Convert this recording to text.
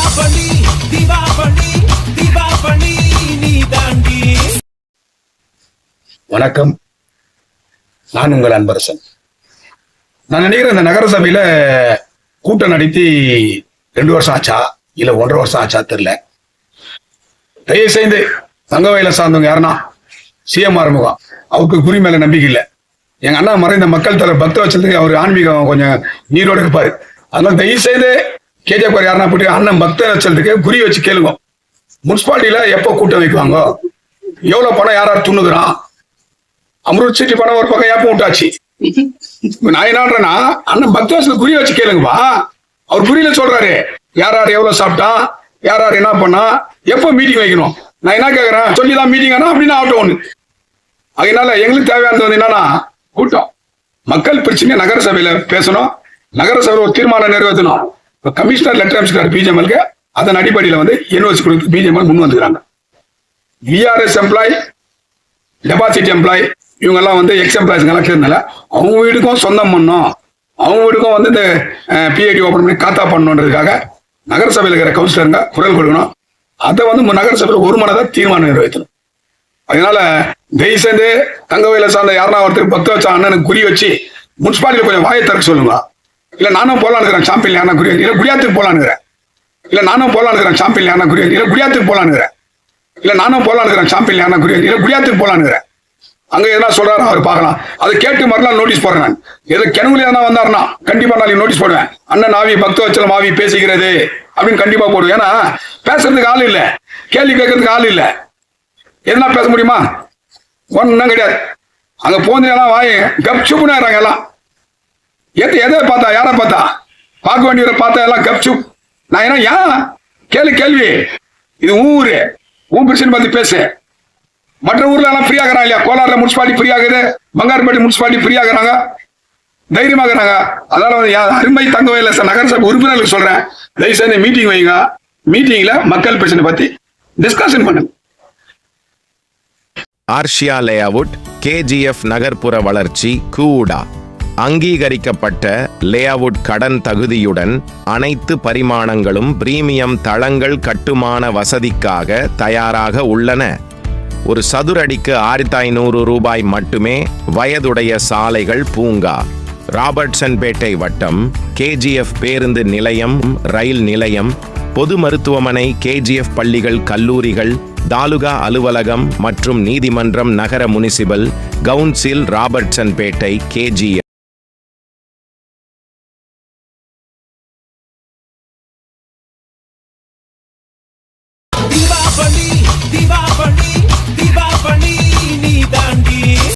தீபாவளி தீபாவளி தீபாவளி நீ தாண்டி வணக்கம். நான் உங்கள் அன்பரசன். நான் நினைக்கிறேன் இந்த நகர சபையில கூட்டம் நடத்தி ரெண்டு வருஷம் ஆச்சா? இல்ல ஒன்றரை வருஷம் ஆச்சா தெரியல. தயவு செய்து தங்கவயல சார்ந்தவங்க யாருன்னா சிஎம் ஆறுமுகம். அவருக்கு குறி மேல நம்பிக்கை இல்லை. எங்க அண்ணா மறைந்த மக்கள் தலைவர் பக்த வச்சதுக்கு அவர் ஆன்மீகம் கொஞ்சம் நீரோடு இருப்பாரு. அதனால தயவு செய்து கேஜிஎஃப் யாருன்னா போட்டு அண்ணன் பக்த வச்சதுக்கு குறி வச்சு கேளுங்க. முனிசிபாலிட்டியில எப்போ கூட்டம் வைக்குவாங்க? எவ்வளவு பணம் யார் யார் துண்ணுக்குறான் அம்ருத் பணம் படம் ஒரு பக்கம் ஏப்பம் விட்டாச்சு. நான் என்னன்றேன்னா அண்ணன் பக்த பக்தவாசல குறி வச்சு கேளுங்கப்பா. அவர் குறியில சொல்றாரு யார் யார் எவ்வளவு சாப்பிட்டான் யார் யார் என்ன பண்ணா எப்போ மீட்டிங் வைக்கணும்? நான் என்ன கேக்குறேன்? சொல்லி தான் மீட்டிங் ஆனா அப்படின்னு ஆகட்டும் ஒண்ணு. அதனால எங்களுக்கு தேவையானது வந்து என்னன்னா கூட்டம். மக்கள் பிரச்சனை நகரசபையில பேசணும். நகரசபையில ஒரு தீர்மானம் நிறைவேற்றணும். இப்போ கமிஷனர் லெட்டர் அமைச்சிருக்காரு பிஜேஎம்எல்க்கு. அதன் அடிப்படையில் வந்து யூனிவர்சிட்டி கொடுத்து பிஜேஎம்எல் முன் வந்துக்கிறாங்க விஆர்எஸ் எம்ப்ளாய் டெபாசிட் எம்ப்ளாய் இவங்கெல்லாம் வந்து எக்ஸ் எம்ப்ளாய்ஸ்ங்கெல்லாம் கேட்டனால அவங்க வீடுக்கும் சொந்தம் பண்ணோம். அவங்க வீடுக்கும் வந்து இந்த பிஐடி ஓபன் பண்ணி காத்தா பண்ணணுன்றதுக்காக நகரசபையில் இருக்கிற கவுன்சிலருங்க குரல் கொடுக்கணும். அதை வந்து நகரசபையில் ஒரு மனதாக தீர்மானம் நிறைவேற்றணும். அதனால தயவு செய்து தங்கவையில சார்ந்த யாருன்னா ஒருத்தர் பத்து வச்ச அண்ணனுக்கு குறி வச்சு முனிசிபாலிட்டி கொஞ்சம் வாயை திறக்க சொல்லுங்களா? இல்ல நானும் போலான்னு இருக்கிறேன் சாம்பியன் யாருன்னா குரியன் இல்ல குடியாத்துக்கு போலான்னு இல்ல நானும் போலான்னு இருக்கிறேன் சாம்பியன் யாருன்னா குரியன் இல்ல குடியாத்துக்கு போலான்னு இல்லை இல்ல நானும் போலான்னு இருக்கிறேன் சாம்பியன் யாருன்னா குரியன் இல்ல குடியாத்துக்கு போலான்னு இருக்கிறேன். அங்க எதனா சொல்றாரு அவர் பார்க்கலாம். அதை கேட்டு மறுநாள் நோட்டீஸ் போடுறேன் நான். ஏதோ கிணவுல எதனா வந்தாருன்னா கண்டிப்பா நாளைக்கு நோட்டீஸ் போடுவேன். அண்ணன் ஆவி பக்த வச்சலம் ஆவி பேசுகிறது அப்படின்னு கண்டிப்பா போடுவேன். ஏன்னா பேசுறதுக்கு ஆள் இல்ல. கேள்வி கேட்கறதுக்கு ஆள் இல்ல. எதனா பேச முடியுமா? ஒன்றும் கிடையாது. அங்க போந்தெல்லாம் வாய் கப்சுப்புன்னு எல்லாம். எது எதை பார்த்தா யாரை பார்த்தா? பார்க்க வேண்டியவரை பார்த்தா எல்லாம் கப்சுப் நான் என்ன ஏன் கேளு கேள்வி. இது உன் ஊரு. உன் பிரச்சனை பத்தி பேசு. மற்ற ஊர்ல எல்லாம் ஃப்ரீ ஆகிறாங்க இல்லையா? கோலாறுல முனிசிபாலிட்டி ஃப்ரீ ஆகுது. பங்காருப்பேட்டை முனிசிபாலிட்டி ஃப்ரீ ஆகுறாங்க. தைரியமாகறாங்க அதனால வந்து அருமை தங்கவே இல்லை சார். நகரசபை உறுப்பினர்களுக்கு சொல்றேன். தயவு செய்து மீட்டிங் வைங்க மீட்டிங்ல மக்கள் பிரச்சனை பத்தி டிஸ்கஷன் பண்ணுங்க. ஆர்ஷியா லேஅவுட் கேஜிஎஃப் நகர்ப்புற வளர்ச்சி கூடா. அங்கீகரிக்கப்பட்ட லேஅவுட் கடன் தகுதியுடன் அனைத்து பரிமாணங்களும் பிரீமியம் தளங்கள் கட்டுமான வசதிக்காக தயாராக உள்ளன. ஒரு சதுரடிக்கு ஆயிரத்தி ஐநூறு ரூபாய் மட்டுமே வயதுடைய சாலைகள் பூங்கா. ராபர்ட்சன்பேட்டை வட்டம் கேஜிஎஃப் பேருந்து நிலையம் ரயில் நிலையம் பொது மருத்துவமனை கேஜிஎஃப் பள்ளிகள் கல்லூரிகள் தாலுகா அலுவலகம் மற்றும் நீதிமன்றம் நகர முனிசிபல் கவுன்சில் ராபர்ட்சன்பேட்டை கேஜிஎஃப்